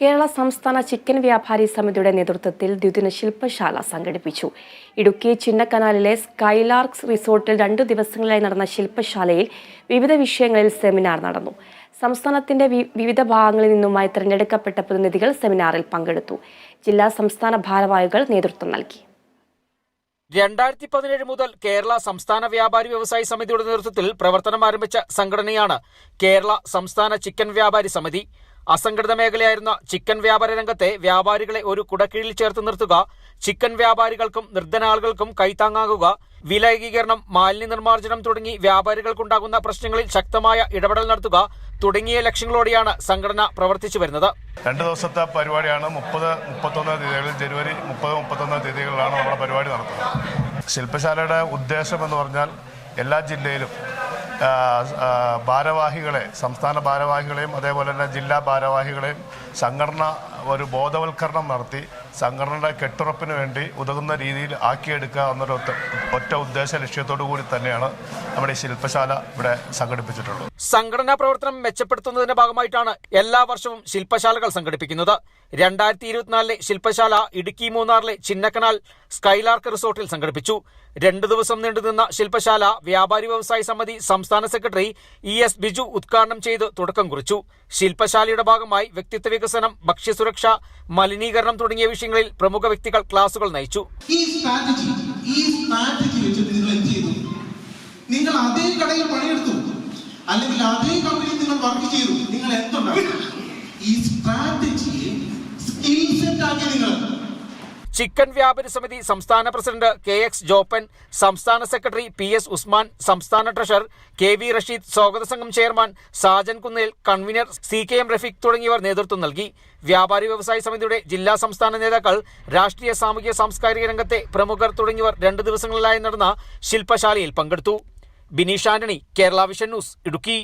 കേരള സംസ്ഥാന ചിക്കൻ വ്യാപാരി സമിതിയുടെ നേതൃത്വത്തിൽ ദ്വിദിന ശില്പശാല സംഘടിപ്പിച്ചു. ഇടുക്കി ചിന്നക്കനാലിലെ സ്കൈലാർക്സ് റിസോർട്ടിൽ രണ്ടു ദിവസങ്ങളിലായി നടന്ന ശില്പശാലയിൽ വിവിധ വിഷയങ്ങളിൽ സെമിനാർ നടന്നു. സംസ്ഥാനത്തിന്റെ വിവിധ ഭാഗങ്ങളിൽ നിന്നുമായി തിരഞ്ഞെടുക്കപ്പെട്ട പ്രതിനിധികൾ സെമിനാറിൽ പങ്കെടുത്തു. ജില്ലാ സംസ്ഥാന ഭാരവാഹികൾ നേതൃത്വം നൽകി. രണ്ടായിരത്തി പതിനേഴ് മുതൽ കേരള സംസ്ഥാന വ്യാപാരി വ്യവസായി സമിതിയുടെ നേതൃത്വത്തിൽ പ്രവർത്തനം ആരംഭിച്ച സംഘടനയാണ് കേരള സംസ്ഥാന ചിക്കൻ വ്യാപാരി സമിതി. അസംഘടിത മേഖലയായിരുന്ന ചിക്കൻ വ്യാപാര രംഗത്തെ വ്യാപാരികളെ ഒരു കുടക്കീഴിൽ ചേർത്ത് നിർത്തുക ചിക്കൻ വ്യാപാരികൾക്കും നിർധനാളുകൾക്കും കൈത്താങ്ങാകുക വില ഏകീകരണം മാലിന്യ നിർമ്മാർജനം തുടങ്ങി വ്യാപാരികൾക്കുണ്ടാകുന്ന പ്രശ്നങ്ങളിൽ ശക്തമായ ഇടപെടൽ നടത്തുക തുടങ്ങിയ ലക്ഷ്യങ്ങളോടെയാണ് സംഘടന പ്രവർത്തിച്ചു വരുന്നത്. രണ്ട് ദിവസത്തെ പരിപാടിയാണ് മുപ്പത് മുപ്പത്തൊന്ന് തീയതികളിൽ ജനുവരി മുപ്പത് മുപ്പത്തൊന്ന് തീയതികളിലാണ് നമ്മുടെ പരിപാടി നടത്തുന്നത്. ശില്പശാലയുടെ ഉദ്ദേശം എന്ന് പറഞ്ഞാൽ എല്ലാ ജില്ലയിലും ഭാരവാഹികളെ സംസ്ഥാന ഭാരവാഹികളെയും അതേപോലെ തന്നെ ജില്ലാ ഭാരവാഹികളെയും സംഘടന ഒരു ബോധവൽക്കരണം നടത്തി സംഘടനയുടെ കെട്ടുറപ്പിന് വേണ്ടി ഉതകുന്ന രീതിയിൽ ആക്കിയെടുക്കുക എന്നൊരു ഒറ്റ ഉദ്ദേശ ലക്ഷ്യത്തോടു കൂടി തന്നെയാണ് നമ്മുടെ ഈ ശില്പശാല ഇവിടെ സംഘടിപ്പിച്ചിട്ടുള്ളത്. സംഘടനാ പ്രവർത്തനം മെച്ചപ്പെടുത്തുന്നതിന്റെ ഭാഗമായിട്ടാണ് എല്ലാ വർഷവും ശില്പശാലകൾ സംഘടിപ്പിക്കുന്നത്. രണ്ടായിരത്തി ഇരുപത്തിനാലിലെ ശില്പശാല ഇടുക്കി മൂന്നാറിലെ ചിന്നക്കനാൽ സ്കൈലാർക്ക് റിസോർട്ടിൽ സംഘടിപ്പിച്ചു. രണ്ടു ദിവസം നീണ്ടുനിന്ന ശില്പശാല വ്യാപാരി വ്യവസായ സമിതി സംസ്ഥാന സെക്രട്ടറി ഇ എസ് ബിജു ഉദ്ഘാടനം ചെയ്ത് തുടക്കം കുറിച്ചു. ശില്പശാലയുടെ ഭാഗമായി വ്യക്തിത്വ വികസനം ഭക്ഷ്യസുരക്ഷ മലിനീകരണം തുടങ്ങിയ വിഷയങ്ങളിൽ പ്രമുഖ വ്യക്തികൾ ക്ലാസുകൾ നയിച്ചു. ഈ സ്ട്രാറ്റജി ഈ സ്ട്രാറ്റജി വെച്ചിട്ട് നിങ്ങൾ അതേ കടയിൽ പണിയെടുത്തു. അല്ലെങ്കിൽ അതേ കമ്പനിയിൽ നിങ്ങൾ വർക്ക് ചെയ്തു. നിങ്ങൾ എന്തുണ്ടാക്കി? ഈ സ്ട്രാറ്റജിയെ സ്കിൽ സെറ്റ് ആക്കി നിങ്ങൾ ചിക്കൻ വ്യാപാരി സമിതി സംസ്ഥാന പ്രസിഡന്റ് കെ എക്സ് ജോപ്പൻ സംസ്ഥാന സെക്രട്ടറി പി എസ് ഉസ്മാൻ സംസ്ഥാന ട്രഷറർ കെ വി റഷീദ് സ്വാഗത സംഘം chairman Sajan Kunnel convener C K M Rafeeq തുടങ്ങിയവർ നേതൃത്വം നൽകി. വ്യാപാരി വ്യവസായ സമിതിയുടെ ജില്ലാ സംസ്ഥാന നേതാക്കൾ രാഷ്ട്രീയ സാമൂഹ്യ സാംസ്കാരിക രംഗത്തെ പ്രമുഖർ തുടങ്ങിയവർ രണ്ട് ദിവസങ്ങളിലായി നടന്ന ശില്പശാലയിൽ പങ്കെടുത്തു. Bineesh Antony Kerala vision news Idukki.